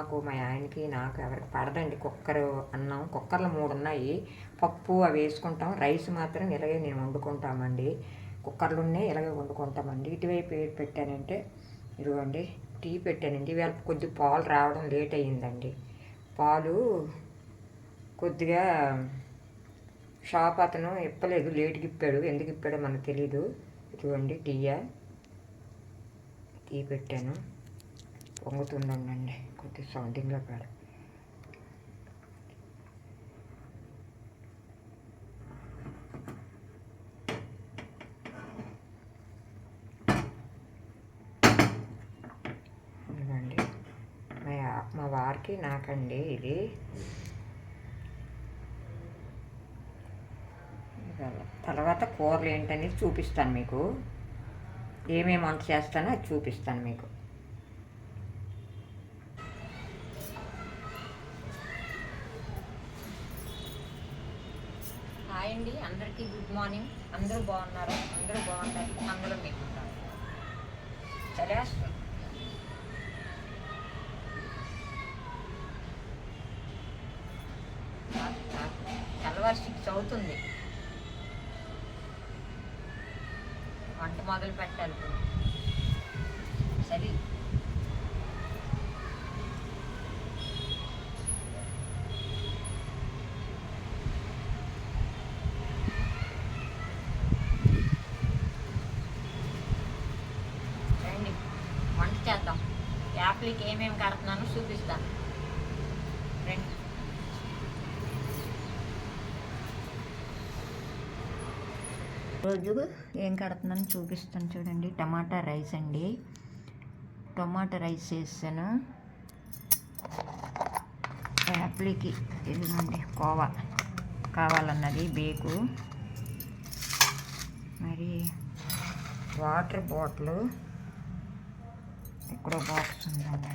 మాకు మా ఆయనకి నాకు ఎవరికి పడదండి. కుక్కరు అన్నం కుక్కర్లు మూడు ఉన్నాయి. పప్పు అవి వేసుకుంటాం. రైస్ మాత్రం ఇలాగే నేను వండుకుంటామండి. కుక్కర్లు ఉన్నాయి ఇలాగే వండుకుంటామండి. ఇటువైపు ఏది పెట్టానంటే ఇదిగోండి టీ పెట్టానండి. ఇవాళ కొద్ది పాలు రావడం లేట్ అయ్యిందండి. పాలు కొద్దిగా షాప్ అతను ఇప్పలేదు. లేట్కి ఇప్పాడు. ఎందుకు ఇప్పాడో మనకు తెలీదు. ఇదిగోండి టీయా? టీ పెట్టాను. పొంగుతుందండి కొద్ది సౌండింగ్లో పెడ. మా వారికి నాకండి ఇది. తర్వాత కూరలు ఏంటనేది చూపిస్తాను మీకు. ఏమేమి వంట చేస్తానో అది చూపిస్తాను మీకు. హాయ్ అండి. అందరికీ గుడ్ మార్నింగ్. అందరూ బాగున్నారు? అందరూ బాగుంటారు అందరూ మీకు ఉంటారు చలేస్తుంది తెల్లవారు సిక్స్ అవుతుంది వంట మొదలు పెట్టాలి సరే రండి వంట చేద్దాం యాప్లకి ఏమేమి కడుతున్నానో చూపిస్తాను రండి. రోజు ఏం కడుతున్నాను చూపిస్తాను చూడండి. టమాటా రైస్ అండి. టమాటా రైస్ చేస్తాను. యాప్లీకి ఇదిగోండి కోవా కావాలన్నది బేకు. మరి వాటర్ బాటిల్. ఇక్కడ బాక్స్ ఉందండి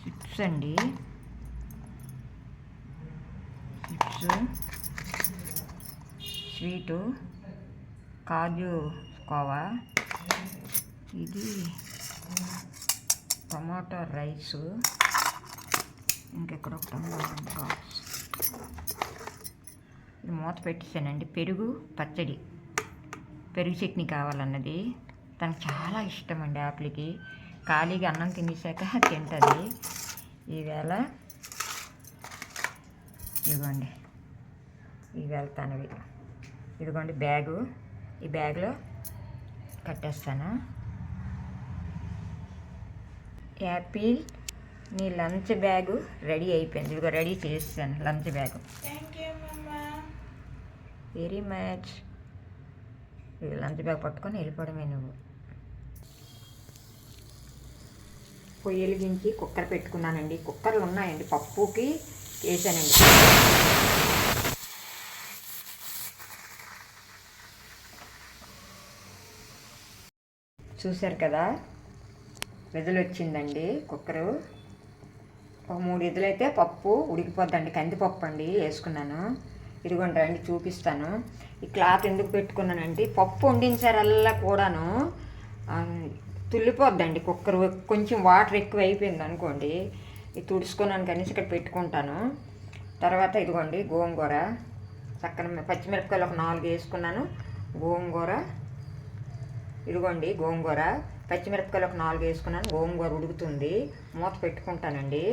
చిప్స్ అండి. చిప్స్ స్వీటు కాజు కోవా. ఇది టమాటో రైసు. ఇంకెక్కడ ఒకటి బాక్స్ ఇది మూత పెట్టేసానండి. పెరుగు పచ్చడి. పెరుగు చట్నీ కావాలన్నది. తనకు చాలా ఇష్టం అండి ఆపిల్కి. ఖాళీగా అన్నం తినేసాక తింటుంది. ఈవేళ ఇదిగోండి ఈవేళ తనవి. ఇదిగోండి బ్యాగు. ఈ బ్యాగ్లో కట్టేస్తాను. యాపిల్ నీ లంచ్ బ్యాగు రెడీ అయిపోయింది. ఇదిగో రెడీ చేస్తాను లంచ్ బ్యాగు. వెరీ మచ్ ఇది లంచ్ బ్యాగ్ పట్టుకొని వెళ్ళిపోవడమే నువ్వు. పొయ్యి వెలిగించి కుక్కర్ పెట్టుకున్నానండి. కుక్కర్లు ఉన్నాయండి పప్పుకి వేసానండి. చూశారు కదా? విధులు వచ్చిందండి కుక్కరు. ఒక మూడు ఇదులైతే పప్పు ఉడికిపోద్దండి. కందిపప్పు అండి వేసుకున్నాను. ఇదిగోండి రండి చూపిస్తాను. ఈ క్లాత్ ఎందుకు పెట్టుకున్నానంటే పప్పు వండించారల్లా కూడాను. తుల్లిపోద్దండి కుక్కర్ కొంచెం వాటర్ ఎక్కువ అయిపోయింది అనుకోండి ఇది తుడుచుకున్నాను కనీసం ఇక్కడ పెట్టుకుంటాను. తర్వాత ఇదిగోండి గోంగూర చక్కన పచ్చిమిరపకాయలు ఒక నాలుగు వేసుకున్నాను. గోంగూర ఇదిగోండి గోంగూర పచ్చిమిరపకాయలు ఒక నాలుగు వేసుకున్నాను. గోంగూర ఉడుకుతుంది. మూత పెట్టుకుంటానండి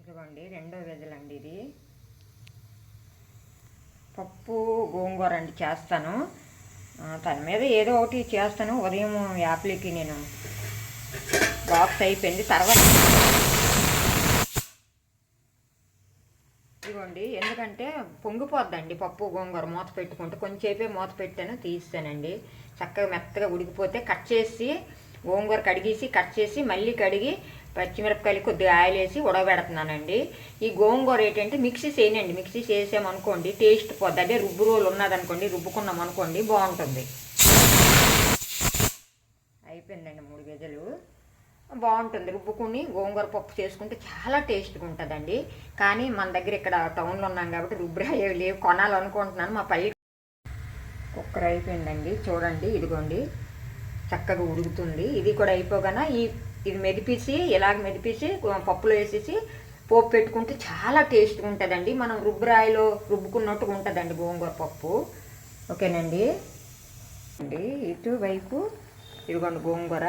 ఇదిగోండి రెండో వెజలండి ఇది పప్పు గోంగూర అండి చేస్తాను. తన మీద ఏదో ఒకటి చేస్తాను. ఉదయం యాప్లీకి నేను బాక్స్ అయిపోయింది. తర్వాత ఇదిగోండి ఎందుకంటే పొంగిపోద్దండి పప్పు గోంగూర మూత పెట్టుకుంటే. కొంచెంసేపే మూత పెట్టాను తీస్తానండి చక్కగా మెత్తగా ఉడికిపోతే కట్ చేసి గోంగూర కడిగేసి కట్ చేసి మళ్ళీ కడిగి పచ్చిమిరపకాయలు కొద్దిగా ఆయిల్ వేసి ఉడకబెడుతున్నానండి. ఈ గోంగూర ఏంటంటే మిక్సీ చేయనండి మిక్సీ చేసామనుకోండి టేస్ట్ పోద్ది. అదే రుబ్బు రోలు ఉన్నదనుకోండి రుబ్బుకున్నాం అనుకోండి బాగుంటుంది. అయిపోయిందండి మూడు గజలు. బాగుంటుంది. రుబ్బుకుని గోంగూర పప్పు చేసుకుంటే చాలా టేస్ట్గా ఉంటుందండి. కానీ మన దగ్గర ఇక్కడ టౌన్లో ఉన్నాం కాబట్టి రుబ్బురా లేవు. కొనాలనుకుంటున్నాను. మా పై కుక్కర్ అయిపోయిందండి. చూడండి ఇదిగోండి. చక్కగా ఉడుకుతుంది. ఇది కూడా అయిపోగానే ఈ ఇది మెదిపేసి ఇలాగ మెదిపేసి పప్పులో వేసేసి పోపు పెట్టుకుంటే చాలా టేస్ట్గా ఉంటుందండి. మనం రుబ్బురాయిలో రుబ్బుకున్నట్టుగా ఉంటుందండి గోంగూర పప్పు. ఓకేనండి? అండి ఇటువైపు ఇదిగోండి గోంగూర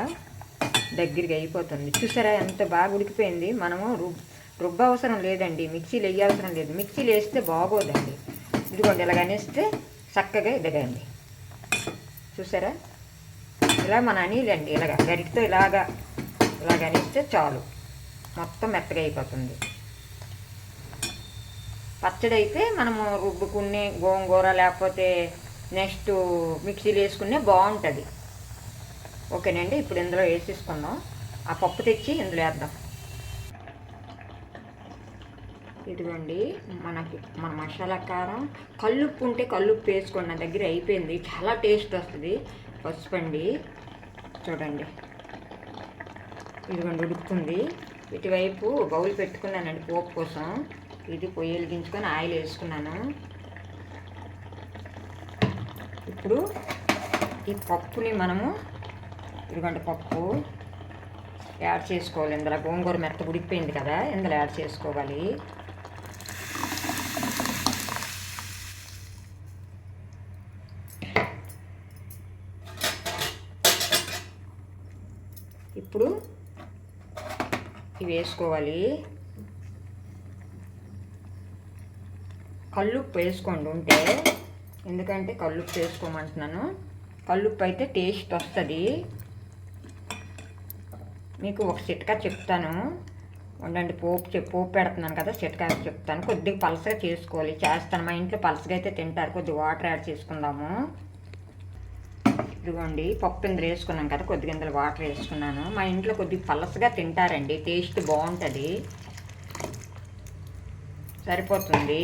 దగ్గరికి అయిపోతుంది. చూసారా ఎంత బాగా ఉడికిపోయింది? మనము రుబ్ రుబ్బ అవసరం లేదండి. మిక్సీలు వేయవసరం లేదు. మిక్సీలు వేస్తే బాగోదండి. ఇదిగోండి ఇలాగ అనేస్తే చక్కగా ఎదగండి చూసారా? ఇలా మన అనిలండి. ఇలాగ గరిటితో ఇలాగా ఇలా అనిస్తే చాలు. మొత్తం మెత్తగా అయిపోతుంది పచ్చడి అయితే మనము రుబ్బుకునే గోంగూర లేకపోతే నెక్స్ట్ మిక్సీలు వేసుకునే బాగుంటుంది. ఓకేనండి ఇప్పుడు ఇందులో వేసేసుకుందాం. ఆ పప్పు తెచ్చి ఇందులో వేద్దాం. ఇదిగోండి మనకి మన మసాలా కారం. కల్లుప్పు ఉంటే కల్లుప్పు వేసుకోండి నా దగ్గర అయిపోయింది. చాలా టేస్ట్ వస్తుంది. పసుపండి చూడండి. ఇదిగోండి ఉడుకుతుంది. ఇటువైపు బౌల్ పెట్టుకున్నానండి పోపు కోసం. ఇది పొయ్యి వెలిగించుకొని ఆయిల్ వేసుకున్నాను. ఇప్పుడు ఈ పప్పుని మనము ఇదిగోండి పప్పు యాడ్ చేసుకోవాలి. ఇందులో గోంగూర మెత్త ఉడికిపోయింది కదా ఇందులో యాడ్ చేసుకోవాలి. ఇప్పుడు ఇవి వేసుకోవాలి. కల్లుప్పు వేసుకోండి ఉంటే. ఎందుకంటే కల్లుప్పు వేసుకోమంటున్నాను. కల్లుప్పు అయితే టేస్ట్ వస్తుంది. మీకు ఒక చిట్కా చెప్తాను. ఉండండి పోపు చెప్ పోపు పెడుతున్నాను కదా చిట్కా చెప్తాను. కొద్దిగా పలసగా చేసుకోవాలి. చేస్తాను. మా ఇంట్లో పలసగా అయితే తింటారు. కొద్దిగా వాటర్ యాడ్ చేసుకుందాము. ఇదిగోండి పప్పు ఇందులో వేసుకున్నాం కదా కొద్దిగా ఇందులో వాటర్ వేసుకున్నాను. మా ఇంట్లో కొద్దిగా పలసగా తింటారండి టేస్ట్ బాగుంటుంది. సరిపోతుంది.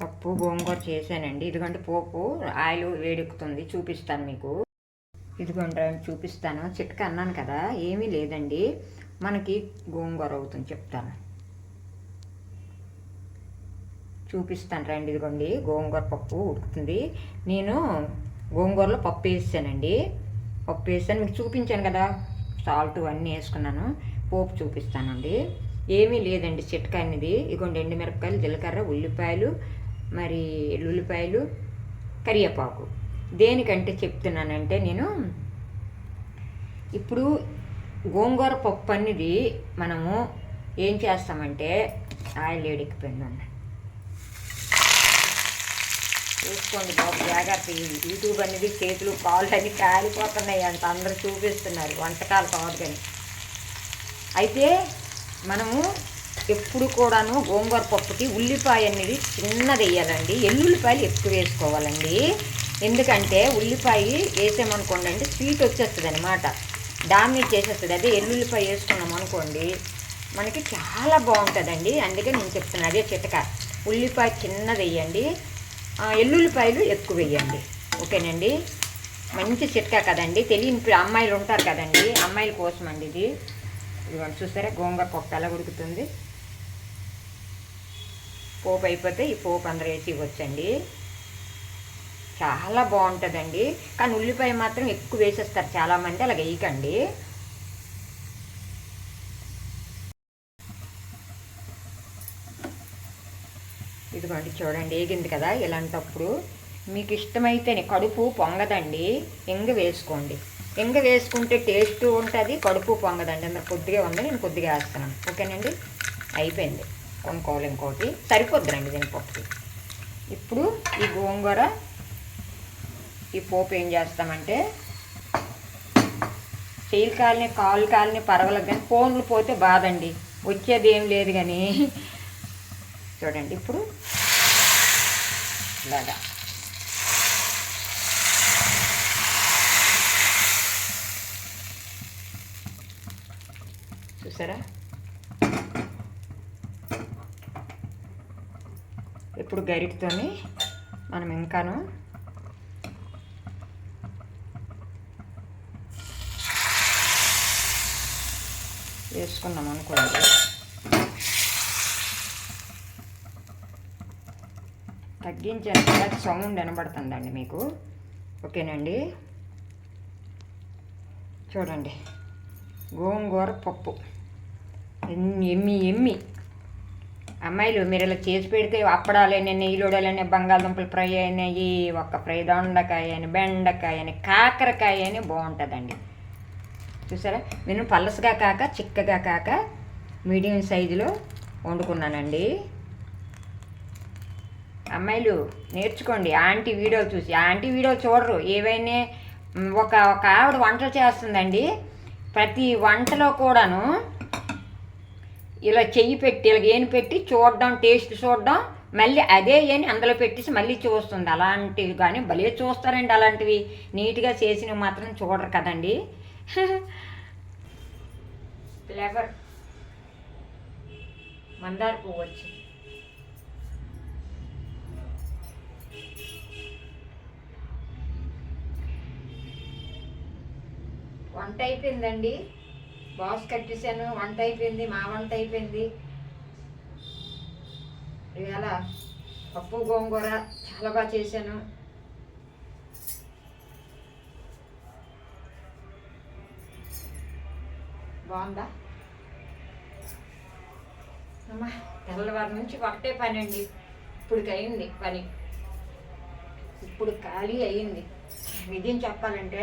పప్పు గోంగూర చేశానండి. ఇదిగోండి పోపు ఆయిల్ వేడెక్కుతుంది చూపిస్తాను మీకు. ఇదిగోండి చూపిస్తాను. చిట్క అన్నాను కదా ఏమీ లేదండి. మనకి గోంగూర అవుతుంది చెప్తాను. చూపిస్తాను రండి ఇదిగోండి. గోంగూర పప్పు ఉడుకుతుంది. నేను గోంగూరలో పప్పు వేసానండి పప్పు వేసాను. మీకు చూపించాను కదా సాల్ట్ అన్నీ వేసుకున్నాను. పోపు చూపిస్తానండి. ఏమీ లేదండి చిట్కా అనేది ఇదిగోండి ఎండుమిరపకాయలు జీలకర్ర ఉల్లిపాయలు మరి ఉల్లిపాయలు కరివేపాకు. దేనికంటే చెప్తున్నానంటే నేను ఇప్పుడు గోంగూర పప్పు అనేది మనము ఏం చేస్తామంటే ఆయిల్ వేడెక్కిపోయిందండి. చూసుకోండి బాబు జాగ్రత్త. యూట్యూబ్ అనేది చేతులు కాళ్ళు అన్నీ కాలిపోతున్నాయి అంత అందరూ చూపిస్తున్నారు వంటకాలు కాదు కానీ అయితే మనము ఎప్పుడు కూడాను గోంగూర పప్పుకి ఉల్లిపాయ అనేది చిన్నది వేయాలండి. ఎల్లుల్లిపాయలు ఎక్కువ వేసుకోవాలండి. ఎందుకంటే ఉల్లిపాయ వేసామనుకోండి అంటే స్వీట్ వచ్చేస్తుంది అనమాట డామినేట్ చేసేస్తుంది. అదే ఎల్లుల్లిపాయ వేసుకున్నాం అనుకోండి మనకి చాలా బాగుంటుందండి. అందుకే నేను చెప్తున్నాను అదే చిటక ఉల్లిపాయ చిన్నది వేయండి. ఎల్లుల్లిపాయలు ఎక్కువ వేయండి. ఓకేనండి? మంచి చిట్కా కదండి. తెలియని అమ్మాయిలు ఉంటారు కదండి. అమ్మాయిల కోసం అండి ఇది. ఇదిగోండి చూసారా? గోంగూర పప్పు ఎలా ఉడుకుతుంది. పోపు అయిపోతే ఈ పోపు అందరూ వేసి ఇవ్వచ్చండి. చాలా బాగుంటుందండి. కానీ ఉల్లిపాయ మాత్రం ఎక్కువ వేసేస్తారు చాలామంది అలా వేయకండి. ఇదిగోండి చూడండి ఏగింది కదా ఇలాంటప్పుడు. మీకు ఇష్టమైతేనే కడుపు పొంగదండి ఎంగ వేసుకోండి. ఎంగ వేసుకుంటే టేస్ట్ ఉంటుంది కడుపు పొంగదండి. అందులో కొద్దిగా ఉంది నేను కొద్దిగా వేస్తున్నాను. ఓకేనండి? అయిపోయింది. కొనుక్కోవాలి ఇంకోటి. సరిపోద్దురండి దీని పప్పుకి ఇప్పుడు ఈ గోంగూర ఈ పోపు ఏం చేస్తామంటే చేయిలు కాలని కాళ్ళు కాలని పర్వాలేదు కానీ ఫోన్లు పోతే బాధండి. వచ్చేది ఏం లేదు కానీ. చూడండి ఇప్పుడు ఇలాగా చూసారా ఇప్పుడు గరిటతోని మనం ఇంకాను వేసుకున్నాం అనుకోండి తగ్గించాను కదా సౌండ్ వినబడుతుందండి మీకు. ఓకేనండి? చూడండి. గోంగూర పప్పు. ఎమ్మి ఎమ్మి అమ్మాయిలు మీరు ఇలా చేసి పెడితే అప్పడాలని నెయ్యిలోడాలని బంగాళదుంపలు ఫ్రై అయినాయి ఒక్క ఫ్రై దొండకాయ అని బెండకాయ అని కాకరకాయ అని బాగుంటుందండి. చూసారా? నేను పలసగా కాక చిక్కగా కాక మీడియం సైజులో వండుకున్నానండి. అమ్మాయిలు నేర్చుకోండి. ఆంటీ వీడియో చూసి ఆంటీ వీడియో చూడరు. ఏవైనా ఒక ఒక ఆవిడ వంటలు చేస్తుందండి. ప్రతి వంటలో కూడాను ఇలా చెయ్యి పెట్టి ఇలా ఏని పెట్టి చూడడం టేస్ట్ చూడడం మళ్ళీ అదే ఏని అందులో పెట్టేసి మళ్ళీ చూస్తుంది. అలాంటివి కానీ భలే చూస్తారండి అలాంటివి. నీట్గా చేసినవి మాత్రం చూడరు కదండి. ఫ్లేవర్. మందార పువ్వు వచ్చింది. వంట అయిపోయిందండి బాక్స్ కట్టేసాను వంట అయిపోయింది మా వంట అయిపోయింది ఇవాళ పప్పు గోంగూర చాలా బాగా చేశాను. బాగుందా? అమ్మా తెల్లవారి నుంచి ఒకటే పని అండి ఇప్పుడు అయింది పని. ఇప్పుడు ఖాళీ అయింది నిజం చెప్పాలంటే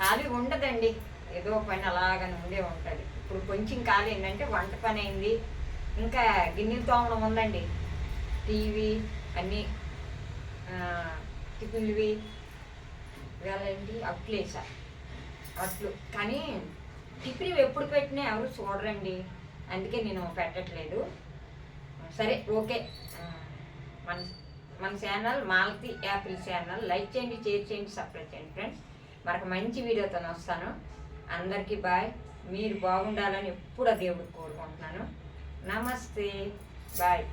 ఖాళీ ఉండదండి. ఏదో పని అలాగని ఉండే ఉంటుంది. ఇప్పుడు కొంచెం ఖాళీ ఏంటంటే వంట పని అయింది. ఇంకా గిన్నెలు తోమడం ఉందండి. టీవీ అన్నీ టిఫిన్లువి ఇవాళ ఏంటి అట్లేసా అట్లు. కానీ టిఫిన్ ఎప్పుడు పెట్టినా ఎవరు చూడరండి. అందుకే నేను పెట్టట్లేదు. సరే ఓకే. మన మన channel Malathi apple channel. Like చేయండి షేర్ చేయండి సబ్స్క్రైబ్ చేయండి ఫ్రెండ్స్. మరొక మంచి వీడియోతో వస్తాను. అందరికీ బాయ్. మీరు బాగుండాలని ఎప్పుడు దేవుడు కోరుకుంటున్నాను. నమస్తే. బాయ్.